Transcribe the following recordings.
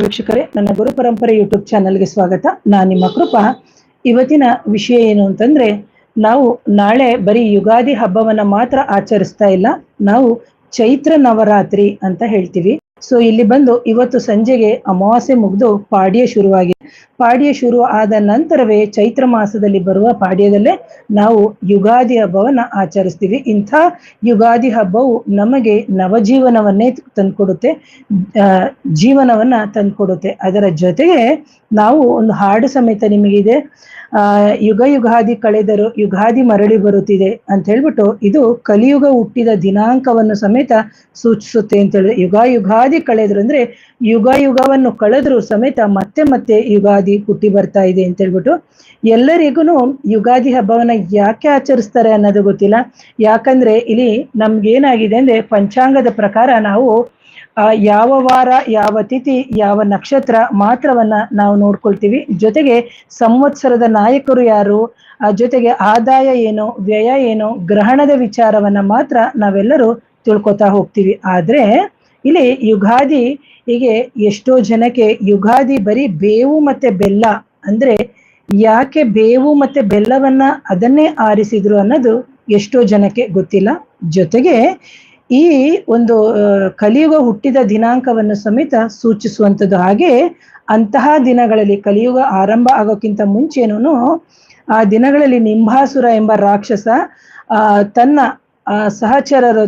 ವೀಕ್ಷಕರೇ, ನನ್ನ ಗುರು ಪರಂಪರೆ ಯೂಟ್ಯೂಬ್ ಚಾನಲ್ಗೆ ಸ್ವಾಗತ. ನಾನು ನಿಮ್ಮ ಕೃಪಾ. ಇವತ್ತಿನ ವಿಷಯ ಏನು ಅಂತಂದ್ರೆ, ನಾವು ನಾಳೆ ಬರೀ ಯುಗಾದಿ ಹಬ್ಬವನ್ನ ಮಾತ್ರ ಆಚರಿಸ್ತಾ ಇಲ್ಲ, ನಾವು ಚೈತ್ರ ನವರಾತ್ರಿ ಅಂತ ಹೇಳ್ತೀವಿ. ಸೊ ಇಲ್ಲಿ ಬಂದು ಇವತ್ತು ಸಂಜೆಗೆ ಅಮಾವಾಸ್ಯೆ ಮುಗಿದು ಪಾಡ್ಯ ಶುರುವಾಗಿದೆ. ಪಾಡ್ಯ ಶುರು ಆದ ನಂತರವೇ ಚೈತ್ರ ಮಾಸದಲ್ಲಿ ಬರುವ ಪಾಡ್ಯದಲ್ಲೇ ನಾವು ಯುಗಾದಿ ಹಬ್ಬವನ್ನ ಆಚರಿಸ್ತೀವಿ. ಇಂಥ ಯುಗಾದಿ ಹಬ್ಬವು ನಮಗೆ ನವಜೀವನವನ್ನೇ ತಂದ್ಕೊಡುತ್ತೆ. ಜೀವನವನ್ನ ತಂದ್ಕೊಡುತ್ತೆ. ಅದರ ಜೊತೆಗೆ ನಾವು ಒಂದು ಹಾಡು ಸಮೇತ ನಿಮಗಿದೆ. ಆ, ಯುಗ ಯುಗಾದಿ ಕಳೆದರೂ ಯುಗಾದಿ ಮರಳಿ ಬರುತ್ತಿದೆ ಅಂತ ಹೇಳ್ಬಿಟ್ಟು ಇದು ಕಲಿಯುಗ ಹುಟ್ಟಿದ ದಿನಾಂಕವನ್ನು ಸಮೇತ ಸೂಚಿಸುತ್ತೆ ಅಂತ ಹೇಳಿದ್ರೆ ಯುಗ ಯುಗಾದಿ ಕಳೆದ್ರು ಅಂದ್ರೆ ಯುಗ ಯುಗವನ್ನು ಕಳೆದ್ರು ಸಮೇತ ಮತ್ತೆ ಮತ್ತೆ ಯುಗಾದಿ ಹುಟ್ಟಿ ಬರ್ತಾ ಇದೆ ಅಂತ ಹೇಳ್ಬಿಟ್ಟು ಎಲ್ಲರಿಗೂ ಯುಗಾದಿ ಹಬ್ಬವನ್ನ ಯಾಕೆ ಆಚರಿಸ್ತಾರೆ ಅನ್ನೋದು ಗೊತ್ತಿಲ್ಲ. ಯಾಕಂದ್ರೆ ಇಲ್ಲಿ ನಮ್ಗೇನಾಗಿದೆ ಅಂದ್ರೆ ಪಂಚಾಂಗದ ಪ್ರಕಾರ ನಾವು ಆ, ಯಾವ ವಾರ ಯಾವ ತಿಥಿ ಯಾವ ನಕ್ಷತ್ರ ಮಾತ್ರವನ್ನ ನಾವು ನೋಡ್ಕೊಳ್ತೀವಿ. ಜೊತೆಗೆ ಸಂವತ್ಸರದ ನಾಯಕರು ಯಾರು? ಆ ಜೊತೆಗೆ ಆದಾಯ ಏನು ವ್ಯಯ ಏನು ಗ್ರಹಣದ ವಿಚಾರವನ್ನ ಮಾತ್ರ ನಾವೆಲ್ಲರೂ ತಿಳ್ಕೊತಾ ಹೋಗ್ತೀವಿ. ಆದ್ರೆ ಇಲ್ಲಿ ಯುಗಾದಿ ಹೀಗೆ ಎಷ್ಟೋ ಜನಕ್ಕೆ ಯುಗಾದಿ ಬರೀ ಬೇವು ಮತ್ತೆ ಬೆಲ್ಲ ಅಂದ್ರೆ ಯಾಕೆ ಬೇವು ಮತ್ತೆ ಬೆಲ್ಲವನ್ನ ಅದನ್ನೇ ಆರಿಸಿದ್ರು ಅನ್ನೋದು ಎಷ್ಟೋ ಜನಕ್ಕೆ ಗೊತ್ತಿಲ್ಲ. ಜೊತೆಗೆ ಈ ಒಂದು ಕಲಿಯುಗ ಹುಟ್ಟಿದ ದಿನಾಂಕವನ್ನು ಸಮೇತ ಸೂಚಿಸುವಂಥದ್ದು ಹಾಗೆ ಅಂತಹ ದಿನಗಳಲ್ಲಿ ಕಲಿಯುಗ ಆರಂಭ ಆಗೋಕ್ಕಿಂತ ಮುಂಚೆನೂ ಆ ದಿನಗಳಲ್ಲಿ ನಿಂಬಾಸುರ ಎಂಬ ರಾಕ್ಷಸ ತನ್ನ ಸಹಚರರ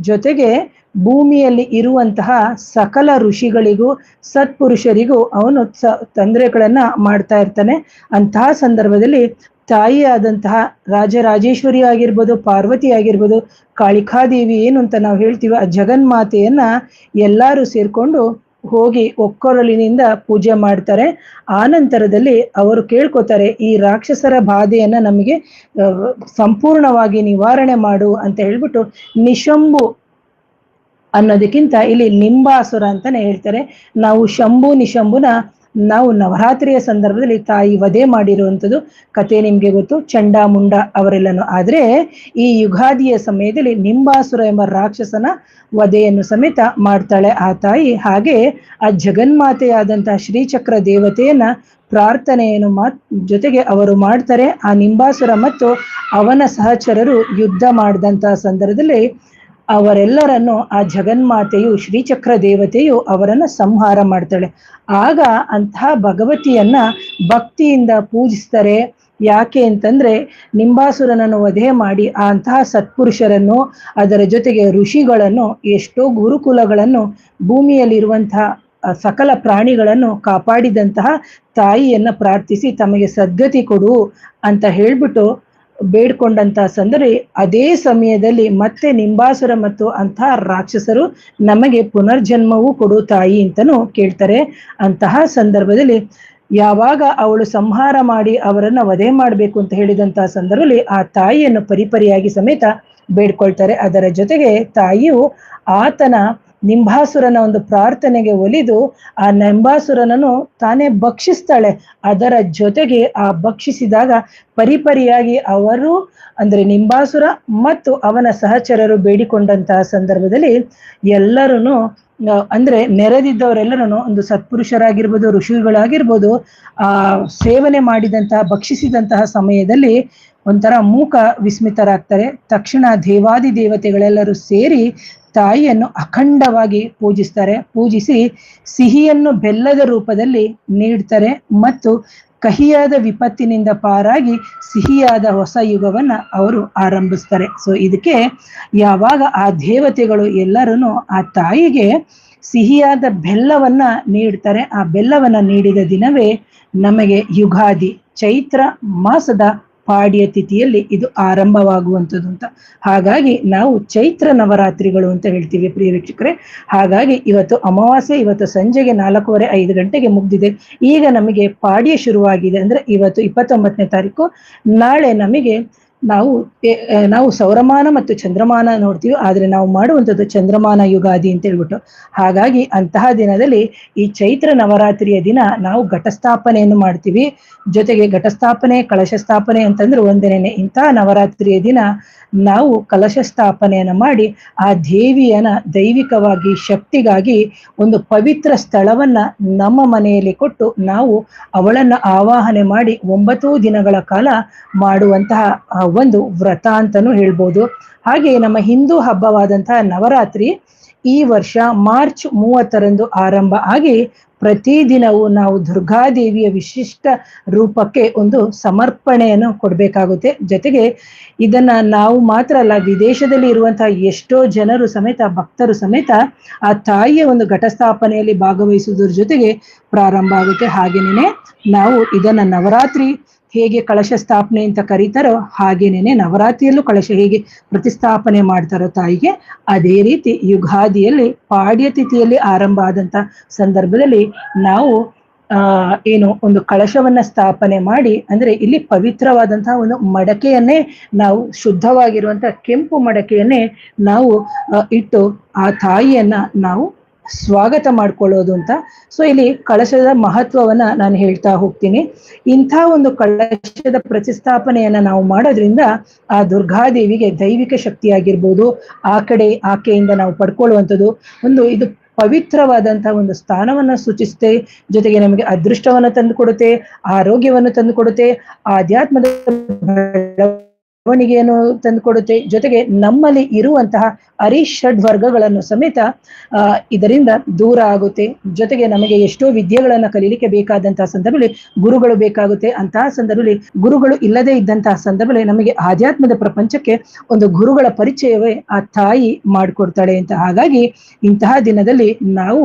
ಜೊತೆಗೆ ಭೂಮಿಯಲ್ಲಿ ಇರುವಂತಹ ಸಕಲ ಋಷಿಗಳಿಗೂ, ಸತ್ಪುರುಷರಿಗೂ ಅವನು ತೊಂದರೆಗಳನ್ನ ಮಾಡ್ತಾ ಇರ್ತಾನೆ. ಅಂತಹ ಸಂದರ್ಭದಲ್ಲಿ ತಾಯಿಯಾದಂತಹ ರಾಜರಾಜೇಶ್ವರಿ ಆಗಿರ್ಬೋದು, ಪಾರ್ವತಿ ಆಗಿರ್ಬೋದು, ಕಾಳಿಕಾದೇವಿ ಏನು ಅಂತ ನಾವು ಹೇಳ್ತೀವಿ ಆ ಜಗನ್ಮಾತೆಯನ್ನ ಎಲ್ಲರೂ ಸೇರ್ಕೊಂಡು ಹೋಗಿ ಒಕ್ಕೊರಲಿನಿಂದ ಪೂಜೆ ಮಾಡ್ತಾರೆ. ಆ ನಂತರದಲ್ಲಿ ಅವರು ಕೇಳ್ಕೊತಾರೆ, ಈ ರಾಕ್ಷಸರ ಬಾಧೆಯನ್ನ ನಮಗೆ ಸಂಪೂರ್ಣವಾಗಿ ನಿವಾರಣೆ ಮಾಡು ಅಂತ ಹೇಳ್ಬಿಟ್ಟು ನಿಶಂಭು ಅನ್ನೋದಕ್ಕಿಂತ ಇಲ್ಲಿ ನಿಂಬಾಸುರ ಅಂತಾನೆ ಹೇಳ್ತಾರೆ. ನಾವು ಶಂಭು ನಿಶಂಭುನ ನಾವು ನವರಾತ್ರಿಯ ಸಂದರ್ಭದಲ್ಲಿ ತಾಯಿ ವಧೆ ಮಾಡಿರುವಂಥದ್ದು ಕತೆ ನಿಮ್ಗೆ ಗೊತ್ತು, ಚಂಡ ಮುಂಡ ಅವರೆಲ್ಲನೂ. ಆದ್ರೆ ಈ ಯುಗಾದಿಯ ಸಮಯದಲ್ಲಿ ನಿಂಬಾಸುರ ಎಂಬ ರಾಕ್ಷಸನ ವಧೆಯನ್ನು ಸಮೇತ ಮಾಡ್ತಾಳೆ ಆ ತಾಯಿ. ಹಾಗೆ ಆ ಜಗನ್ಮಾತೆಯಾದಂತಹ ಶ್ರೀಚಕ್ರ ದೇವತೆಯನ್ನ ಪ್ರಾರ್ಥನೆಯನ್ನು ಮಾತ್ ಜೊತೆಗೆ ಅವರು ಮಾಡ್ತಾರೆ. ಆ ನಿಂಬಾಸುರ ಮತ್ತು ಅವನ ಸಹಚರರು ಯುದ್ಧ ಮಾಡಿದಂತಹ ಸಂದರ್ಭದಲ್ಲಿ ಅವರೆಲ್ಲರನ್ನು ಆ ಜಗನ್ಮಾತೆಯು, ಶ್ರೀಚಕ್ರ ದೇವತೆಯು ಅವರನ್ನು ಸಂಹಾರ ಮಾಡ್ತಾಳೆ. ಆಗ ಅಂತಹ ಭಗವತಿಯನ್ನ ಭಕ್ತಿಯಿಂದ ಪೂಜಿಸ್ತಾರೆ. ಯಾಕೆ ಅಂತಂದ್ರೆ, ನಿಂಬಾಸುರನನ್ನು ವಧೆ ಮಾಡಿ ಆ ಅಂತಹ ಸತ್ಪುರುಷರನ್ನು, ಅದರ ಜೊತೆಗೆ ಋಷಿಗಳನ್ನು, ಎಷ್ಟೋ ಗುರುಕುಲಗಳನ್ನು, ಭೂಮಿಯಲ್ಲಿರುವಂತಹ ಸಕಲ ಪ್ರಾಣಿಗಳನ್ನು ಕಾಪಾಡಿದಂತಹ ತಾಯಿಯನ್ನ ಪ್ರಾರ್ಥಿಸಿ ತಮಗೆ ಸದ್ಗತಿ ಕೊಡು ಅಂತ ಹೇಳ್ಬಿಟ್ಟು ಬೇಡ್ಕೊಂಡಂತಹ ಸಂದರೆ ಅದೇ ಸಮಯದಲ್ಲಿ ಮತ್ತೆ ನಿಂಬಾಸುರ ಮತ್ತು ಅಂತಹ ರಾಕ್ಷಸರು ನಮಗೆ ಪುನರ್ಜನ್ಮವೂ ಕೊಡು ತಾಯಿ ಅಂತಾನು ಕೇಳ್ತಾರೆ. ಅಂತಹ ಸಂದರ್ಭದಲ್ಲಿ ಯಾವಾಗ ಅವಳು ಸಂಹಾರ ಮಾಡಿ ಅವರನ್ನ ವಧೆ ಮಾಡಬೇಕು ಅಂತ ಹೇಳಿದಂತಹ ಸಂದರ್ಭದಲ್ಲಿ ಆ ತಾಯಿಯನ್ನು ಪರಿಪರಿಯಾಗಿ ಸಮೇತ ಬೇಡ್ಕೊಳ್ತಾರೆ. ಅದರ ಜೊತೆಗೆ ತಾಯಿಯು ಆತನ ನಿಂಬಾಸುರನ ಒಂದು ಪ್ರಾರ್ಥನೆಗೆ ಒಲಿದು ಆ ನಿಂಬಾಸುರನನ್ನು ತಾನೇ ಭಕ್ಷಿಸ್ತಾಳೆ. ಅದರ ಜೊತೆಗೆ ಆ ಭಕ್ಷಿಸಿದಾಗ ಪರಿಪರಿಯಾಗಿ ಅವರು, ಅಂದ್ರೆ ನಿಂಬಾಸುರ ಮತ್ತು ಅವನ ಸಹಚರರು ಬೇಡಿಕೊಂಡಂತಹ ಸಂದರ್ಭದಲ್ಲಿ ಎಲ್ಲರೂ ಅಂದ್ರೆ ನೆರೆದಿದ್ದವರೆಲ್ಲರೂ ಒಂದು ಸತ್ಪುರುಷರಾಗಿರ್ಬೋದು, ಋಷಿಗಳಾಗಿರ್ಬೋದು, ಆ, ಸೇವನೆ ಮಾಡಿದಂತಹ, ಭಕ್ಷಿಸಿದಂತಹ ಸಮಯದಲ್ಲಿ ಒಂಥರ ಮೂಕ ವಿಸ್ಮಿತರಾಗ್ತಾರೆ. ತಕ್ಷಣ ದೇವಾದಿ ದೇವತೆಗಳೆಲ್ಲರೂ ಸೇರಿ ತಾಯಿಯನ್ನು ಅಖಂಡವಾಗಿ ಪೂಜಿಸ್ತಾರೆ, ಪೂಜಿಸಿ ಸಿಹಿಯನ್ನು ಬೆಲ್ಲದ ರೂಪದಲ್ಲಿ ನೀಡ್ತಾರೆ ಮತ್ತು ಕಹಿಯಾದ ವಿಪತ್ತಿನಿಂದ ಪಾರಾಗಿ ಸಿಹಿಯಾದ ಹೊಸ ಯುಗವನ್ನ ಅವರು ಆರಂಭಿಸ್ತಾರೆ. ಸೊ ಇದಕ್ಕೆ ಯಾವಾಗ ಆ ದೇವತೆಗಳು ಎಲ್ಲರೂ ಆ ತಾಯಿಗೆ ಸಿಹಿಯಾದ ಬೆಲ್ಲವನ್ನ ನೀಡ್ತಾರೆ, ಆ ಬೆಲ್ಲವನ್ನ ನೀಡಿದ ದಿನವೇ ನಮಗೆ ಯುಗಾದಿ, ಚೈತ್ರ ಮಾಸದ ಪಾಡ್ಯ ತಿಥಿಯಲ್ಲಿ ಇದು ಆರಂಭವಾಗುವಂಥದ್ದು ಅಂತ. ಹಾಗಾಗಿ ನಾವು ಚೈತ್ರ ನವರಾತ್ರಿಗಳು ಅಂತ ಹೇಳ್ತೀವಿ ಪ್ರಿಯ ವೀಕ್ಷಕರೇ. ಹಾಗಾಗಿ ಇವತ್ತು ಅಮಾವಾಸ್ಯೆ, ಇವತ್ತು ಸಂಜೆಗೆ ನಾಲ್ಕೂವರೆ ಐದು ಗಂಟೆಗೆ ಮುಗ್ದಿದೆ. ಈಗ ನಮಗೆ ಪಾಡ್ಯ ಶುರುವಾಗಿದೆ ಅಂದ್ರೆ ಇವತ್ತು ಇಪ್ಪತ್ತೊಂಬತ್ತನೇ ತಾರೀಕು. ನಾಳೆ ನಮಗೆ ನಾವು ನಾವು ಸೌರಮಾನ ಮತ್ತು ಚಂದ್ರಮಾನ ನೋಡ್ತೀವಿ, ಆದ್ರೆ ನಾವು ಮಾಡುವಂಥದ್ದು ಚಂದ್ರಮಾನ ಯುಗಾದಿ ಅಂತ ಹೇಳ್ಬಿಟ್ಟು. ಹಾಗಾಗಿ ಅಂತಹ ದಿನದಲ್ಲಿ ಈ ಚೈತ್ರ ನವರಾತ್ರಿಯ ದಿನ ನಾವು ಘಟಸ್ಥಾಪನೆಯನ್ನು ಮಾಡ್ತೀವಿ. ಜೊತೆಗೆ ಘಟಸ್ಥಾಪನೆ ಕಳಶ ಸ್ಥಾಪನೆ ಅಂತಂದ್ರೆ ಒಂದೇನೆ ಇಂತಹ ನವರಾತ್ರಿಯ ದಿನ ನಾವು ಕಲಶ ಸ್ಥಾಪನೆಯನ್ನ ಮಾಡಿ ಆ ದೇವಿಯನ ದೈವಿಕವಾಗಿ ಶಕ್ತಿಗಾಗಿ ಒಂದು ಪವಿತ್ರ ಸ್ಥಳವನ್ನ ನಮ್ಮ ಮನೆಯಲ್ಲಿ ಕೊಟ್ಟು ನಾವು ಅವಳನ್ನ ಆವಾಹನೆ ಮಾಡಿ ಒಂಬತ್ತು ದಿನಗಳ ಕಾಲ ಮಾಡುವಂತಹ ಒಂದು ವ್ರತ ಅಂತಾನೂ ಹೇಳ್ಬೋದು. ಹಾಗೆ ನಮ್ಮ ಹಿಂದೂ ಹಬ್ಬವಾದಂತಹ ನವರಾತ್ರಿ ಈ ವರ್ಷ ಮಾರ್ಚ್ ಮೂವತ್ತರಂದು ಆರಂಭ ಆಗಿ ಪ್ರತಿದಿನವೂ ನಾವು ದುರ್ಗಾದೇವಿಯ ವಿಶಿಷ್ಟ ರೂಪಕ್ಕೆ ಒಂದು ಸಮರ್ಪಣೆಯನ್ನು ಕೊಡಬೇಕಾಗುತ್ತೆ. ಜೊತೆಗೆ ಇದನ್ನ ನಾವು ಮಾತ್ರ ಅಲ್ಲ, ವಿದೇಶದಲ್ಲಿ ಇರುವಂತಹ ಎಷ್ಟೋ ಜನರು ಸಮೇತ, ಭಕ್ತರು ಸಮೇತ ಆ ತಾಯಿಯ ಒಂದು ಘಟಸ್ಥಾಪನೆಯಲ್ಲಿ ಭಾಗವಹಿಸುವುದರ ಜೊತೆಗೆ ಪ್ರಾರಂಭ ಆಗುತ್ತೆ. ಹಾಗೇನೆ ನಾವು ಇದನ್ನ ನವರಾತ್ರಿ ಹೇಗೆ ಕಳಶ ಸ್ಥಾಪನೆ ಅಂತ ಕರೀತಾರೋ ಹಾಗೇನೇನೆ ನವರಾತ್ರಿಯಲ್ಲೂ ಕಳಶ ಹೇಗೆ ಪ್ರತಿಸ್ಥಾಪನೆ ಮಾಡ್ತಾರೋ ತಾಯಿಗೆ ಅದೇ ರೀತಿ ಯುಗಾದಿಯಲ್ಲಿ ಪಾಡ್ಯ ತಿಥಿಯಲ್ಲಿ ಆರಂಭ ಆದಂತ ಸಂದರ್ಭದಲ್ಲಿ ನಾವು, ಆ, ಏನು ಒಂದು ಕಳಶವನ್ನ ಸ್ಥಾಪನೆ ಮಾಡಿ, ಅಂದ್ರೆ ಇಲ್ಲಿ ಪವಿತ್ರವಾದಂತಹ ಒಂದು ಮಡಕೆಯನ್ನೇ ನಾವು ಶುದ್ಧವಾಗಿರುವಂತಹ ಕೆಂಪು ಮಡಕೆಯನ್ನೇ ನಾವು ಇಟ್ಟು ಆ ತಾಯಿಯನ್ನ ನಾವು ಸ್ವಾಗತ ಮಾಡ್ಕೊಳ್ಳೋದು ಅಂತ. ಸೊ ಇಲ್ಲಿ ಕಳಶದ ಮಹತ್ವವನ್ನ ನಾನು ಹೇಳ್ತಾ ಹೋಗ್ತೀನಿ. ಇಂಥ ಒಂದು ಕಳಶದ ಪ್ರತಿಸ್ಥಾಪನೆಯನ್ನ ನಾವು ಮಾಡೋದ್ರಿಂದ ಆ ದುರ್ಗಾದೇವಿಗೆ ದೈವಿಕ ಶಕ್ತಿಯಾಗಿರ್ಬೋದು. ಆ ಕಡೆ ಆಕೆಯಿಂದ ನಾವು ಪಡ್ಕೊಳ್ಳುವಂಥದ್ದು ಒಂದು ಇದು ಪವಿತ್ರವಾದಂತಹ ಒಂದು ಸ್ಥಾನವನ್ನ ಸೂಚಿಸುತ್ತೆ. ಜೊತೆಗೆ ನಮಗೆ ಅದೃಷ್ಟವನ್ನ ತಂದುಕೊಡುತ್ತೆ, ಆರೋಗ್ಯವನ್ನು ತಂದು ಕೊಡುತ್ತೆ ಆಧ್ಯಾತ್ಮದ ಬೆಳವಣಿಗೆಯನ್ನು ತಂದು ಕೊಡುತ್ತೆ? ಜೊತೆಗೆ ನಮ್ಮಲ್ಲಿ ಇರುವಂತಹ ಅರಿಷಡ್ ವರ್ಗಗಳನ್ನು ಸಮೇತ ಇದರಿಂದ ದೂರ ಆಗುತ್ತೆ. ಜೊತೆಗೆ ನಮಗೆ ಎಷ್ಟೋ ವಿದ್ಯೆಗಳನ್ನ ಕಲೀಲಿಕ್ಕೆ ಬೇಕಾದಂತಹ ಸಂದರ್ಭದಲ್ಲಿ ಗುರುಗಳು ಬೇಕಾಗುತ್ತೆ. ಅಂತಹ ಸಂದರ್ಭದಲ್ಲಿ ಗುರುಗಳು ಇಲ್ಲದೆ ಇದ್ದಂತಹ ಸಂದರ್ಭದಲ್ಲಿ ನಮಗೆ ಆಧ್ಯಾತ್ಮದ ಪ್ರಪಂಚಕ್ಕೆ ಒಂದು ಗುರುಗಳ ಪರಿಚಯವೇ ಆ ತಾಯಿ ಮಾಡಿಕೊಡ್ತಾಳೆ ಅಂತ. ಹಾಗಾಗಿ ಇಂತಹ ದಿನದಲ್ಲಿ ನಾವು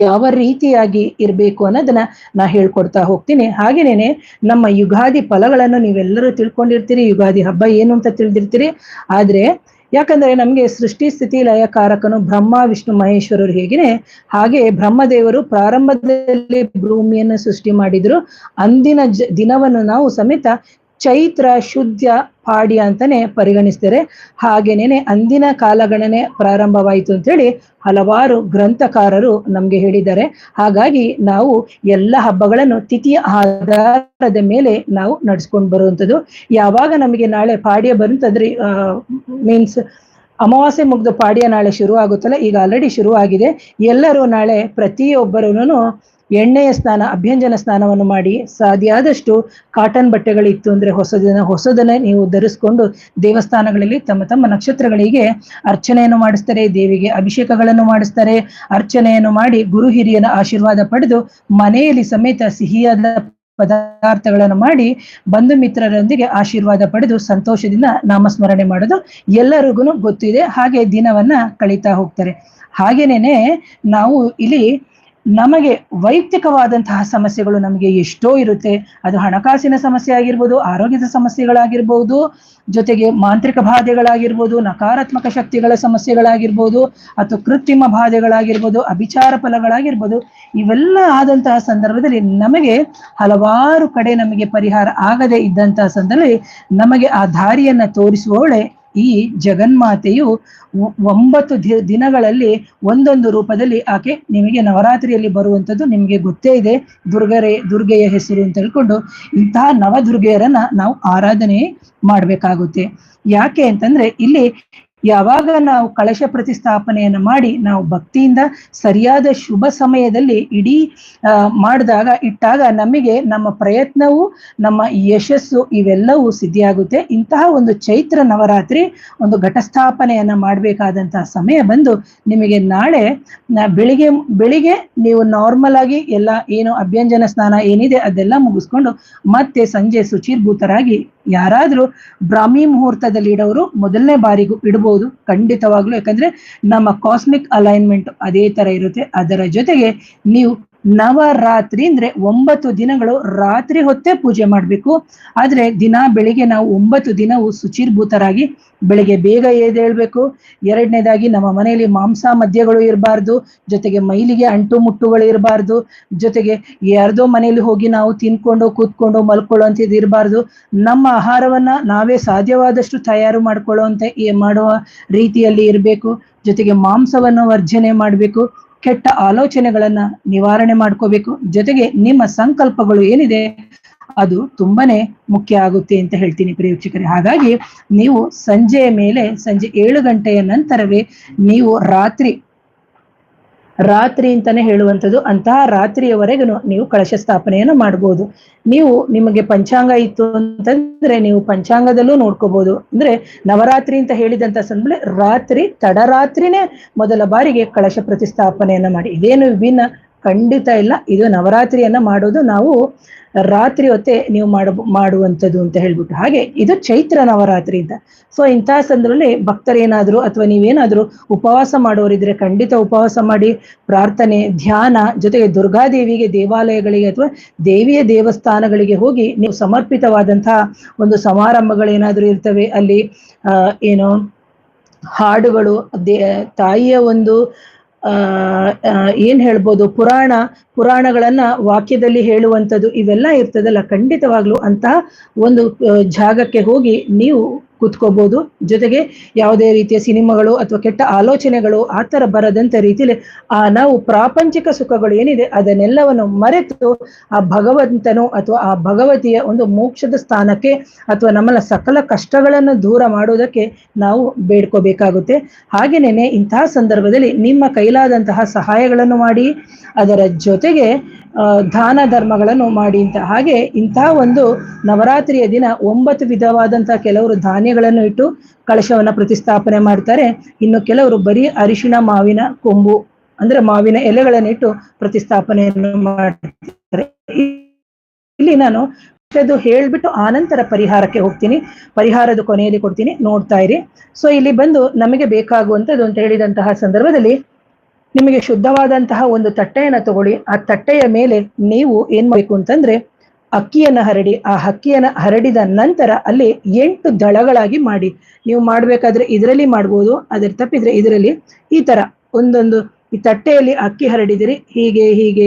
ಯಾವ ರೀತಿಯಾಗಿ ಇರಬೇಕು ಅನ್ನೋದನ್ನ ನಾ ಹೇಳ್ಕೊಡ್ತಾ ಹೋಗ್ತೀನಿ. ಹಾಗೇನೇನೆ ನಮ್ಮ ಯುಗಾದಿ ಫಲಗಳನ್ನು ನೀವೆಲ್ಲರೂ ತಿಳ್ಕೊಂಡಿರ್ತೀರಿ. ಯುಗಾದಿ ಹಬ್ಬ ಏನು ಅಂತ ತಿಳಿದಿರ್ತೀರಿ. ಆದ್ರೆ ಯಾಕಂದ್ರೆ ನಮ್ಗೆ ಸೃಷ್ಟಿ ಸ್ಥಿತಿ ಲಯ ಕಾರಕನು ಬ್ರಹ್ಮ, ವಿಷ್ಣು, ಮಹೇಶ್ವರರು ಹೇಗೆ ಹಾಗೆ ಬ್ರಹ್ಮದೇವರು ಪ್ರಾರಂಭದಲ್ಲಿ ಭೂಮಿಯನ್ನು ಸೃಷ್ಟಿ ಮಾಡಿದ್ರು. ಅಂದಿನ ಜ ದಿನವನ್ನು ನಾವು ಸಮೇತ ಚೈತ್ರ ಶುದ್ಧ ಪಾಡ್ಯ ಅಂತಾನೆ ಪರಿಗಣಿಸ್ತಾರೆ. ಹಾಗೇನೇನೆ ಅಂದಿನ ಕಾಲಗಣನೆ ಪ್ರಾರಂಭವಾಯಿತು ಅಂತೇಳಿ ಹಲವಾರು ಗ್ರಂಥಕಾರರು ನಮ್ಗೆ ಹೇಳಿದ್ದಾರೆ. ಹಾಗಾಗಿ ನಾವು ಎಲ್ಲ ಹಬ್ಬಗಳನ್ನು ತಿಥಿಯ ಆಧಾರದ ಮೇಲೆ ನಾವು ನಡ್ಸ್ಕೊಂಡು ಬರುವಂಥದ್ದು. ಯಾವಾಗ ನಮಗೆ ನಾಳೆ ಪಾಡ್ಯ ಬಂತಂದ್ರೆ ಮೀನ್ಸ್ ಅಮಾವಾಸ್ಯೆ ಮುಗ್ದು ಪಾಡಿಯ ನಾಳೆ ಶುರು ಆಗುತ್ತಲ್ಲ ಈಗ ಆಲ್ರೆಡಿ ಶುರು ಆಗಿದೆ ಎಲ್ಲರೂ ನಾಳೆ ಪ್ರತಿಯೊಬ್ಬರೂ ಎಣ್ಣೆಯ ಸ್ನಾನ, ಅಭ್ಯಂಜನ ಸ್ನಾನವನ್ನು ಮಾಡಿ ಸಾಧ್ಯ ಆದಷ್ಟು ಕಾಟನ್ ಬಟ್ಟೆಗಳಿತ್ತು ಅಂದ್ರೆ ಹೊಸದನ್ನ, ಹೊಸದನ್ನೇ ನೀವು ಧರಿಸ್ಕೊಂಡು ದೇವಸ್ಥಾನಗಳಲ್ಲಿ ತಮ್ಮ ತಮ್ಮ ನಕ್ಷತ್ರಗಳಿಗೆ ಅರ್ಚನೆಯನ್ನು ಮಾಡಿಸ್ತಾರೆ, ದೇವಿಗೆ ಅಭಿಷೇಕಗಳನ್ನು ಮಾಡಿಸ್ತಾರೆ. ಅರ್ಚನೆಯನ್ನು ಮಾಡಿ ಗುರು ಹಿರಿಯನ ಆಶೀರ್ವಾದ ಪಡೆದು ಮನೆಯಲ್ಲಿ ಸಮೇತ ಸಿಹಿಯಾದ ಪದಾರ್ಥಗಳನ್ನು ಮಾಡಿ ಬಂಧು ಮಿತ್ರರೊಂದಿಗೆ ಆಶೀರ್ವಾದ ಪಡೆದು ಸಂತೋಷದಿಂದ ನಾಮಸ್ಮರಣೆ ಮಾಡೋದು ಎಲ್ಲರಿಗೂ ಗೊತ್ತಿದೆ. ಹಾಗೆ ದಿನವನ್ನ ಕಳೀತಾ ಹೋಗ್ತಾರೆ. ಹಾಗೇನೇನೆ, ನಾವು ಇಲ್ಲಿ ನಮಗೆ ವೈಯಕ್ತಿಕವಾದಂತಹ ಸಮಸ್ಯೆಗಳು ನಮಗೆ ಎಷ್ಟೋ ಇರುತ್ತೆ. ಅದು ಹಣಕಾಸಿನ ಸಮಸ್ಯೆ ಆಗಿರ್ಬೋದು, ಆರೋಗ್ಯದ ಸಮಸ್ಯೆಗಳಾಗಿರ್ಬೋದು, ಜೊತೆಗೆ ಮಾಂತ್ರಿಕ ಬಾಧೆಗಳಾಗಿರ್ಬೋದು, ನಕಾರಾತ್ಮಕ ಶಕ್ತಿಗಳ ಸಮಸ್ಯೆಗಳಾಗಿರ್ಬೋದು, ಅಥವಾ ಕೃತ್ರಿಮ ಬಾಧೆಗಳಾಗಿರ್ಬೋದು, ಅಭಿಚಾರ ಫಲಗಳಾಗಿರ್ಬೋದು, ಇವೆಲ್ಲ ಆದಂತಹ ಸಂದರ್ಭದಲ್ಲಿ ನಮಗೆ ಹಲವಾರು ಕಡೆ ನಮಗೆ ಪರಿಹಾರ ಆಗದೆ ಇದ್ದಂತಹ ಸಂದರ್ಭದಲ್ಲಿ ನಮಗೆ ಆ ದಾರಿಯನ್ನ ತೋರಿಸುವವಳೆ ಈ ಜಗನ್ಮಾತೆಯು ಒಂಬತ್ತು ದಿನಗಳಲ್ಲಿ ಒಂದೊಂದು ರೂಪದಲ್ಲಿ ಆಕೆ ನಿಮಗೆ ನವರಾತ್ರಿಯಲ್ಲಿ ಬರುವಂಥದ್ದು ನಿಮಗೆ ಗೊತ್ತೇ ಇದೆ. ದುರ್ಗರೆ, ದುರ್ಗೆಯ ಹೆಸರು ಅಂತ ಹೇಳ್ಕೊಂಡು ಇಂತಹ ನವದುರ್ಗೆಯರನ್ನ ನಾವು ಆರಾಧನೆ ಮಾಡ್ಬೇಕಾಗುತ್ತೆ. ಯಾಕೆ ಅಂತಂದ್ರೆ ಇಲ್ಲಿ ಯಾವಾಗ ನಾವು ಕಳಶ ಪ್ರತಿಸ್ಥಾಪನೆಯನ್ನು ಮಾಡಿ ನಾವು ಭಕ್ತಿಯಿಂದ ಸರಿಯಾದ ಶುಭ ಸಮಯದಲ್ಲಿ ಇಡೀ ಮಾಡಿದಾಗ, ಇಟ್ಟಾಗ ನಮಗೆ ನಮ್ಮ ಪ್ರಯತ್ನವು, ನಮ್ಮ ಯಶಸ್ಸು ಇವೆಲ್ಲವೂ ಸಿದ್ಧಿಯಾಗುತ್ತೆ. ಇಂತಹ ಒಂದು ಚೈತ್ರ ನವರಾತ್ರಿ ಒಂದು ಘಟಸ್ಥಾಪನೆಯನ್ನ ಮಾಡಬೇಕಾದಂತಹ ಸಮಯ ಬಂದು ನಿಮಗೆ ನಾಳೆ ಬೆಳಿಗ್ಗೆ ಬೆಳಿಗ್ಗೆ ನೀವು ನಾರ್ಮಲ್ ಆಗಿ ಎಲ್ಲ ಏನು ಅಭ್ಯಂಜನ ಸ್ನಾನ ಏನಿದೆ ಅದೆಲ್ಲ ಮುಗಿಸ್ಕೊಂಡು ಮತ್ತೆ ಸಂಜೆ ಶುಚಿರ್ಭೂತರಾಗಿ ಯಾರಾದ್ರೂ ಬ್ರಾಹ್ಮಿ ಮುಹೂರ್ತದಲ್ಲಿ ಇಡೋರು ಮೊದಲನೇ ಬಾರಿಗೂ ಇಡಬಹುದು ಖಂಡಿತವಾಗ್ಲೂ. ಯಾಕಂದ್ರೆ ನಮ್ಮ ಕಾಸ್ಮಿಕ್ ಅಲೈನ್ಮೆಂಟ್ ಅದೇ ತರ ಇರುತ್ತೆ. ಅದರ ಜೊತೆಗೆ ನೀವು ನವರಾತ್ರಿ ಅಂದ್ರೆ ಒಂಬತ್ತು ದಿನಗಳು ರಾತ್ರಿ ಹೊತ್ತೇ ಪೂಜೆ ಮಾಡಬೇಕು. ಆದ್ರೆ ದಿನ ಬೆಳಿಗ್ಗೆ ನಾವು ಒಂಬತ್ತು ದಿನವು ಶುಚಿರ್ಭೂತರಾಗಿ ಬೆಳಿಗ್ಗೆ ಬೇಗ ಎದ್ದೇಳ್ಬೇಕು ಎರಡನೇದಾಗಿ ನಮ್ಮ ಮನೆಯಲ್ಲಿ ಮಾಂಸ ಮದ್ಯಗಳು ಇರಬಾರ್ದು. ಜೊತೆಗೆ ಮೈಲಿಗೆ ಅಂಟು ಮುಟ್ಟುಗಳು ಇರಬಾರ್ದು. ಜೊತೆಗೆ ಯಾರ್ದೋ ಮನೆಯಲ್ಲಿ ಹೋಗಿ ನಾವು ತಿನ್ಕೊಂಡು, ಕೂತ್ಕೊಂಡು ಮಲ್ಕೊಳ್ಳೋ ಅಂತ ಇರಬಾರ್ದು. ನಮ್ಮ ಆಹಾರವನ್ನ ನಾವೇ ಸಾಧ್ಯವಾದಷ್ಟು ತಯಾರು ಮಾಡ್ಕೊಳ್ಳೋ ಅಂತ ಮಾಡುವ ರೀತಿಯಲ್ಲಿ ಇರಬೇಕು. ಜೊತೆಗೆ ಮಾಂಸವನ್ನು ವರ್ಜನೆ ಮಾಡಬೇಕು. ಕೆಟ್ಟ ಆಲೋಚನೆಗಳನ್ನ ನಿವಾರಣೆ ಮಾಡ್ಕೋಬೇಕು. ಜೊತೆಗೆ ನಿಮ್ಮ ಸಂಕಲ್ಪಗಳು ಏನಿದೆ, ಅದು ತುಂಬಾನೇ ಮುಖ್ಯ ಆಗುತ್ತೆ ಅಂತ ಹೇಳ್ತೀನಿ ಪ್ರಿಯ ಹಾಗಾಗಿ ನೀವು ಸಂಜೆಯ ಮೇಲೆ, ಸಂಜೆ ಏಳು ಗಂಟೆಯ ನಂತರವೇ ನೀವು ರಾತ್ರಿ ರಾತ್ರಿ ಅಂತಾನೆ ಹೇಳುವಂಥದ್ದು, ಅಂತಹ ರಾತ್ರಿಯವರೆಗೂ ನೀವು ಕಳಶ ಸ್ಥಾಪನೆಯನ್ನು ಮಾಡ್ಬೋದು. ನೀವು ನಿಮಗೆ ಪಂಚಾಂಗ ಇತ್ತು ಅಂತಂದ್ರೆ ನೀವು ಪಂಚಾಂಗದಲ್ಲೂ ನೋಡ್ಕೋಬಹುದು ಅಂದ್ರೆ ನವರಾತ್ರಿ ಅಂತ ಹೇಳಿದಂತ ಸಂದರ್ಭ ರಾತ್ರಿ ತಡರಾತ್ರಿನೇ ಮೊದಲ ಬಾರಿಗೆ ಕಳಶ ಪ್ರತಿಸ್ಥಾಪನೆಯನ್ನು ಮಾಡಿ. ಇದೇನು ವಿಭಿನ್ನ ಖಂಡಿತ ಇಲ್ಲ. ಇದು ನವರಾತ್ರಿಯನ್ನ ಮಾಡೋದು ನಾವು ರಾತ್ರಿ ಹೊತ್ತೆ ನೀವು ಮಾಡ, ಮಾಡುವಂಥದ್ದು ಅಂತ ಹೇಳ್ಬಿಟ್ಟು. ಹಾಗೆ ಇದು ಚೈತ್ರ ನವರಾತ್ರಿ ಅಂತ. ಸೊ ಇಂತಹ ಸಂದರ್ಭದಲ್ಲಿ ಭಕ್ತರೇನಾದ್ರು ಅಥವಾ ನೀವೇನಾದ್ರೂ ಉಪವಾಸ ಮಾಡೋರಿದ್ರೆ ಖಂಡಿತ ಉಪವಾಸ ಮಾಡಿ, ಪ್ರಾರ್ಥನೆ, ಧ್ಯಾನ, ಜೊತೆಗೆ ದುರ್ಗಾದೇವಿಗೆ ದೇವಾಲಯಗಳಿಗೆ ಅಥವಾ ದೇವಿಯ ದೇವಸ್ಥಾನಗಳಿಗೆ ಹೋಗಿ ನೀವು ಸಮರ್ಪಿತವಾದಂತಹ ಒಂದು ಸಮಾರಂಭಗಳೇನಾದ್ರೂ ಇರ್ತವೆ. ಅಲ್ಲಿ ಏನು ಹಾಡುಗಳು, ದೇ, ತಾಯಿಯ ಒಂದು ಏನ್ ಹೇಳ್ಬೋದು? ಪುರಾಣ ಪುರಾಣಗಳನ್ನ ವಾಕ್ಯದಲ್ಲಿ ಹೇಳುವಂಥದ್ದು ಇವೆಲ್ಲ ಇರ್ತದಲ್ಲ ಖಂಡಿತವಾಗ್ಲೂ ಅಂತಹ ಒಂದು ಜಾಗಕ್ಕೆ ಹೋಗಿ ನೀವು ಕುತ್ಕೋಬಹುದು ಜೊತೆಗೆ ಯಾವುದೇ ರೀತಿಯ ಸಿನಿಮಾಗಳು ಅಥವಾ ಕೆಟ್ಟ ಆಲೋಚನೆಗಳು ಆ ಥರ ಬರದಂತ ರೀತಿಯಲ್ಲಿ ಆ ನಾವು ಪ್ರಾಪಂಚಿಕ ಸುಖಗಳು ಏನಿದೆ ಅದನ್ನೆಲ್ಲವನ್ನು ಮರೆತು ಆ ಭಗವಂತನು ಅಥವಾ ಆ ಭಗವತಿಯ ಒಂದು ಮೋಕ್ಷದ ಸ್ಥಾನಕ್ಕೆ ಅಥವಾ ನಮ್ಮನ್ನ ಸಕಲ ಕಷ್ಟಗಳನ್ನು ದೂರ ಮಾಡೋದಕ್ಕೆ ನಾವು ಬೇಡ್ಕೋಬೇಕಾಗುತ್ತೆ. ಹಾಗೆನೇ ಇಂತಹ ಸಂದರ್ಭದಲ್ಲಿ ನಿಮ್ಮ ಕೈಲಾದಂತಹ ಸಹಾಯಗಳನ್ನು ಮಾಡಿ, ಅದರ ಜೊತೆಗೆ ದಾನ ಧರ್ಮಗಳನ್ನು ಮಾಡಿ ಅಂತ. ಹಾಗೆ ಇಂತಹ ಒಂದು ನವರಾತ್ರಿಯ ದಿನ ಒಂಬತ್ತು ವಿಧವಾದಂತಹ ಕೆಲವರು ಧಾನ್ಯಗಳನ್ನು ಇಟ್ಟು ಕಳಶವನ್ನ ಪ್ರತಿಸ್ಥಾಪನೆ ಮಾಡ್ತಾರೆ. ಇನ್ನು ಕೆಲವರು ಬರೀ ಅರಿಶಿಣ, ಮಾವಿನ ಕೊಂಬು, ಅಂದ್ರೆ ಮಾವಿನ ಎಲೆಗಳನ್ನು ಇಟ್ಟು ಪ್ರತಿಸ್ಥಾಪನೆಯನ್ನು ಮಾಡ್ತಾರೆ. ಇಲ್ಲಿ ನಾನು ಅದು ಹೇಳ್ಬಿಟ್ಟು ಆನಂತರ ಪರಿಹಾರಕ್ಕೆ ಹೋಗ್ತೀನಿ. ಪರಿಹಾರದ ಕೊನೆಯಲ್ಲಿ ಕೊಡ್ತೀನಿ. ನೋಡ್ತಾ ಇರಿ. ಸೊ ಇಲ್ಲಿ ಬಂದು ನಮಗೆ ಬೇಕಾಗುವಂಥದ್ದು ಅಂತ ಹೇಳಿದಂತಹ ಸಂದರ್ಭದಲ್ಲಿ ನಿಮಗೆ ಶುದ್ಧವಾದಂತಹ ಒಂದು ತಟ್ಟೆಯನ್ನ ತಗೊಳ್ಳಿ. ಆ ತಟ್ಟೆಯ ಮೇಲೆ ನೀವು ಏನ್ ಮಾಡಬೇಕು ಅಂತಂದ್ರೆ ಅಕ್ಕಿಯನ್ನ ಹರಡಿ, ಆ ಅಕ್ಕಿಯನ್ನ ಹರಡಿದ ನಂತರ ಅಲ್ಲಿ ಎಂಟು ದಳಗಳಾಗಿ ಮಾಡಿ. ನೀವು ಮಾಡ್ಬೇಕಾದ್ರೆ ಇದರಲ್ಲಿ ಮಾಡ್ಬೋದು, ಅದ್ರ ತಪ್ಪಿದ್ರೆ ಇದರಲ್ಲಿ ಈ ತರ ಒಂದೊಂದು ಈ ತಟ್ಟೆಯಲ್ಲಿ ಅಕ್ಕಿ ಹರಡಿದಿರಿ, ಹೀಗೆ ಹೀಗೆ ಹೀಗೆ